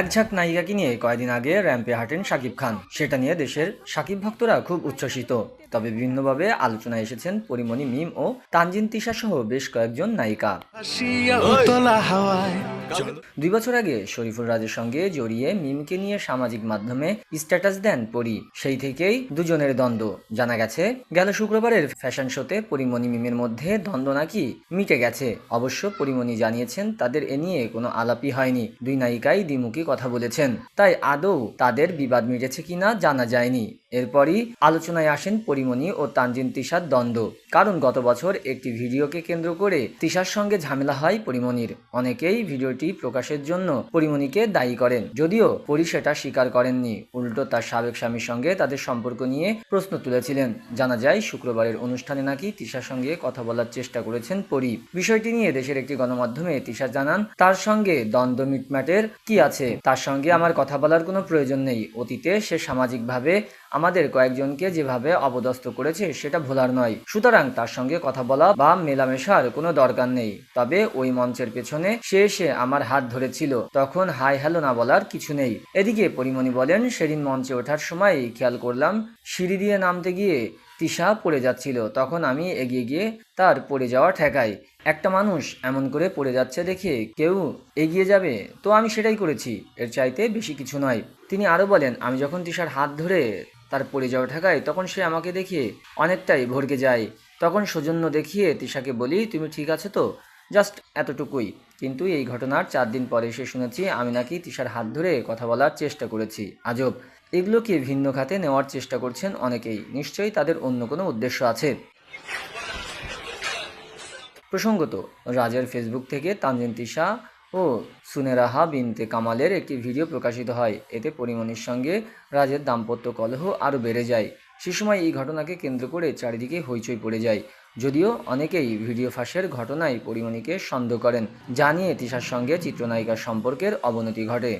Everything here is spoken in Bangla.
একঝাঁক নায়িকাকে নিয়ে কয়েকদিন আগে র্যাম্পে হাঁটেন শাকিব খান। সেটা নিয়ে দেশের শাকিব ভক্তরা খুব উচ্ছ্বসিত। তবে বিভিন্নভাবে আলোচনায় এসেছেন পরিমণি মিম ও তানজিন তিশা সহ বেশ কয়েকজন নায়িকা। দুই বছর আগে শরীফুল রাজের সঙ্গে জড়িয়ে মিমকে নিয়ে সামাজিক মাধ্যমে স্ট্যাটাস দেন পরি। সেই থেকেই দুজনের দ্বন্দ্ব। জানা গেছে গেল শুক্রবারের ফ্যাশন শোতে পরিমণি মিমের মধ্যে দ্বন্দ্ব নাকি মিটে গেছে। অবশ্য পরিমণি জানিয়েছেন তাদের এ নিয়ে কোনো আলাপি হয়নি। দুই নায়িকাই দ্বিমুখী কথা বলেছেন। তাই আদৌ তাদের বিবাদ মিটেছে কিনা জানা যায়নি। এরপরই আলোচনায় আসেন পরিমণি ও তানজিন তিশার দ্বন্দ্ব। কারণ গত বছর একটি ভিডিওকে কেন্দ্র করে তিশার সঙ্গে ঝামেলা হয় পরিমণির। অনেকেই ভিডিওটি প্রকাশের জন্য পরিমণিকে দায়ী করেন। যদিও পরি সেটা স্বীকার করেননি। উল্টো তার সাবেক স্বামীর সঙ্গে তাদের সম্পর্ক নিয়ে প্রশ্ন তুলেছিলেন। জানা যায়, শুক্রবারের অনুষ্ঠানে নাকি তিশার সঙ্গে কথা বলার চেষ্টা করেছেন পরি। বিষয়টি নিয়ে দেশের একটি গণমাধ্যমে তিশা জানান, তার সঙ্গে দ্বন্দ্ব মিটম্যাটের কি আছে? তার সঙ্গে আমার কথা বলার কোনো প্রয়োজন নেই। অতীতে সে সামাজিকভাবে আমাদের কয়েকজনকে যেভাবে অবদস্ত করেছে সেটা ভোলার নয়। সুতরাং তার সঙ্গে কথা বলা বা মেলামেশার কোনো দরকার নেই। তবে ওই মঞ্চের পেছনে সে এসে আমার হাত ধরেছিল। তখন হাই হ্যালো না বলার কিছু নেই। এদিকে পরিমণি বলেন, সেদিন মঞ্চে ওঠার সময় খেয়াল করলাম সিঁড়ি দিয়ে নামতে গিয়ে তিশা পড়ে যাচ্ছিল। তখন আমি এগিয়ে গিয়ে তার পড়ে যাওয়া ঠেকাই। একটা মানুষ এমন করে পড়ে যাচ্ছে দেখে কেউ এগিয়ে যাবে। তো আমি সেটাই করেছি। এর চাইতে বেশি কিছু নয়। তিনি আরও বলেন, আমি যখন তিশার হাত ধরে তার পড়ে যাওয়া ঠেকাই, তখন সে আমাকে দেখে অনেকটাই ভরকে যায়। তখন সৌজন্য দেখিয়ে তৃষাকে বলি, তুমি ঠিক আছে তো? জাস্ট এতটুকুই। কিন্তু এই ঘটনার চার দিন পরে এসে শুনেছি আমি নাকি তিশার হাত ধরে কথা বলার চেষ্টা করেছি। আজব। এগুলোকে ভিন্ন খাতে নেওয়ার চেষ্টা করছেন অনেকেই? নিশ্চয়ই তাদের অন্য কোনো উদ্দেশ্য আছে। প্রসঙ্গত, রাজের ফেসবুক থেকে তানজিন তিশা ও সুনেরাহা বিনতে কামালের একটি ভিডিও প্রকাশিত হয়। এতে পরিমণির সঙ্গে রাজের দাম্পত্য কলহ আরও বেড়ে যায়। সে সময় এই ঘটনাকে কেন্দ্র করে চারিদিকে হইচই পড়ে যায়। যদিও অনেকেই ভিডিও ফাঁসের ঘটনায় পরিমণিকে সন্দেহ করেন যা নিয়ে তিশার সঙ্গে চিত্রনায়িকার সম্পর্কের অবনতি ঘটে।